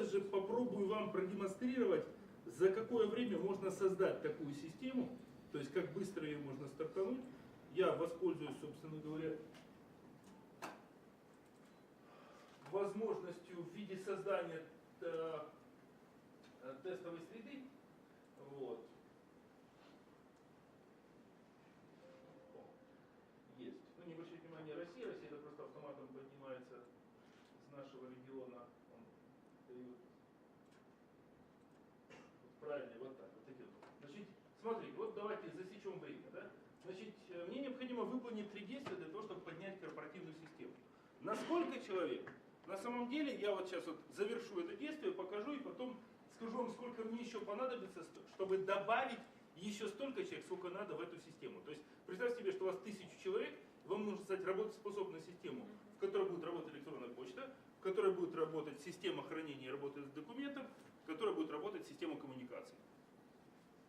даже попробую вам продемонстрировать, за какое время можно создать такую систему, то есть как быстро ее можно стартануть. Я воспользуюсь, собственно говоря, возможностью в виде создания э, тестовой среды. Вот. Есть. Ну, не обращайте внимания Россия. Россия это просто автоматом поднимается с нашего региона. Он дает вот правильно, вот так, вот таким вот. Смотрите, вот давайте засечем время. Да? Значит, э, мне необходимо выполнить три действия для того, чтобы поднять корпоративную систему. На сколько человек? На самом деле, я вот сейчас вот завершу это действие, покажу и потом скажу вам, сколько мне еще понадобится, чтобы добавить еще столько человек, сколько надо в эту систему. То есть представьте себе, что у вас тысячу человек, вам нужно создать работоспособную систему, в которой будет работать электронная почта, в которой будет работать система хранения и работы с документом, в которой будет работать система коммуникаций.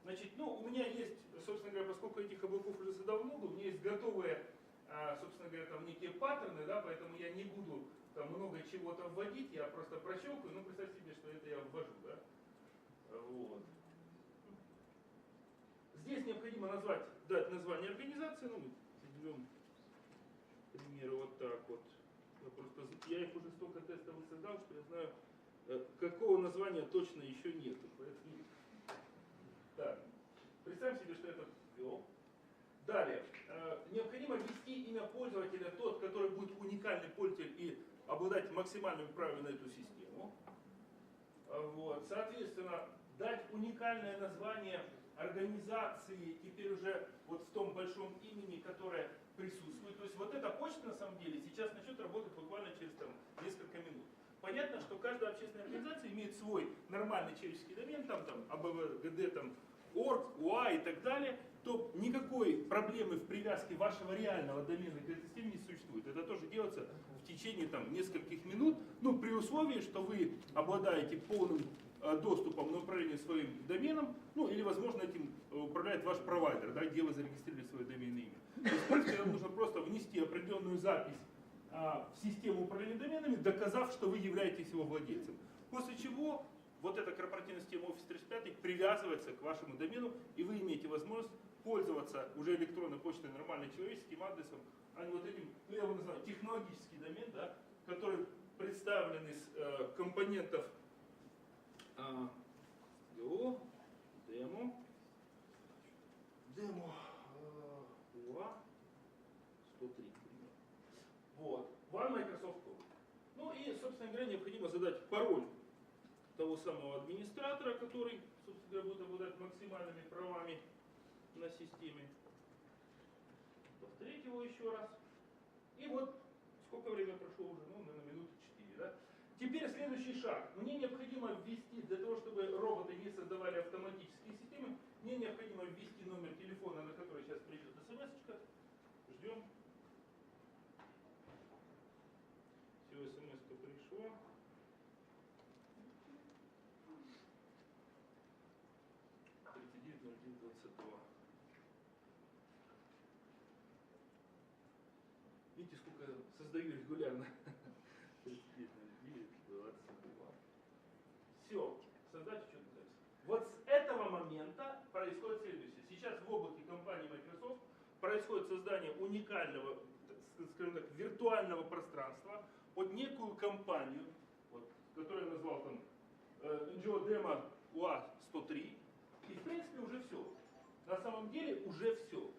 Значит, ну, у меня есть, собственно говоря, поскольку этих облаков уже задал много, у меня есть готовые, а, собственно говоря, там некие паттерны, да, поэтому я не буду там много чего-то вводить, я просто прощелкаю, ну, представьте себе, что это я ввожу, да. Вот. Здесь необходимо назвать, дать название организации, ну, мы берем, к вот так вот. Я, просто, я их уже столько тестовых создал, что я знаю, э, какого названия точно еще нету. Поэтому... Так, представим себе, что это ввел. Далее, э, необходимо ввести имя пользователя, тот, который уникальный пользователь и обладать максимальными правами на эту систему. Э, вот. Соответственно, дать уникальное название организации, теперь уже вот в том большом имени, которое присутствует. То есть вот эта почта на самом деле сейчас начнет работать буквально через там, несколько минут. Понятно, что каждая общественная организация имеет свой нормальный человеческий домен, там, там, АБВГД, там, орг, УА и так далее, то никакой проблемы в привязке вашего реального домена к этой системе не существует. Это тоже делается в течение там, нескольких минут, ну, при условии, что вы обладаете полным э, доступом на управление своим доменом, ну или, возможно, этим э, управляет ваш провайдер, да, где вы зарегистрировали свое доменное имя. То есть, в нужно просто внести определенную запись а, в систему управления доменами, доказав, что вы являетесь его владельцем. После чего вот эта корпоративная система Office 365 привязывается к вашему домену, и вы имеете возможность пользоваться уже электронной почтой нормальным человеческим адресом, а не вот этим, ну я его называю, технологический домен, да, который представлен из э, компонентов э, ДО, демо, демо, э, УА, 103, к примеру. Вот, One Microsoft Code. Ну и, собственно говоря, необходимо задать пароль того самого администратора, который, собственно говоря, будет обладать максимальными правами на системе. Повторить его еще раз. И вот сколько времени прошло уже? Ну, наверное, минуты 4, да? Теперь следующий шаг. Мне необходимо ввести, для того, чтобы роботы не создавали автоматические системы, мне необходимо ввести номер телефона, на который сейчас придет смс -очка. Ждем. Все, смс пришла. Тридцать девять ноль один двадцать два. Видите, сколько создаю регулярно. 22. Все, создать учетную запись. Вот с этого момента происходит следующее. Сейчас в облаке компании Microsoft происходит создание уникального, скажем так, виртуального пространства под некую компанию, вот, которую я назвал там э, NGO Demo UA 103. И в принципе уже все. На самом деле уже все.